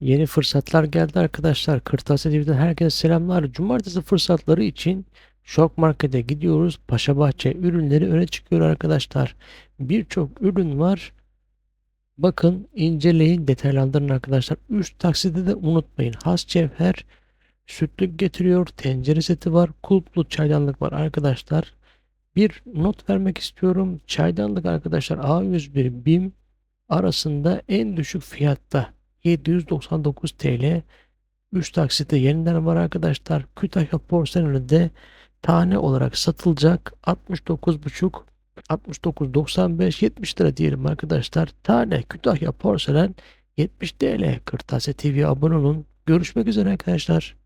Yeni fırsatlar geldi arkadaşlar. Kırtasiye TV'den herkese selamlar. Cumartesi fırsatları için Şok Market'e gidiyoruz. Paşabahçe ürünleri öne çıkıyor arkadaşlar. Birçok ürün var. Bakın, inceleyin, detaylandırın arkadaşlar. Üst taksidi de unutmayın. Has cevher, sütlük getiriyor, tencere seti var, kulplu çaydanlık var arkadaşlar. Bir not vermek istiyorum. Çaydanlık arkadaşlar A101 BİM arasında en düşük fiyatta 799 TL. 3 taksitte yeniden var arkadaşlar. Kütahya porseleni de tane olarak satılacak 69,5 69.95 70 lira diyelim arkadaşlar. Tane Kütahya porselen 70 TL. Kırtasiye TV'ye abone olun. Görüşmek üzere arkadaşlar.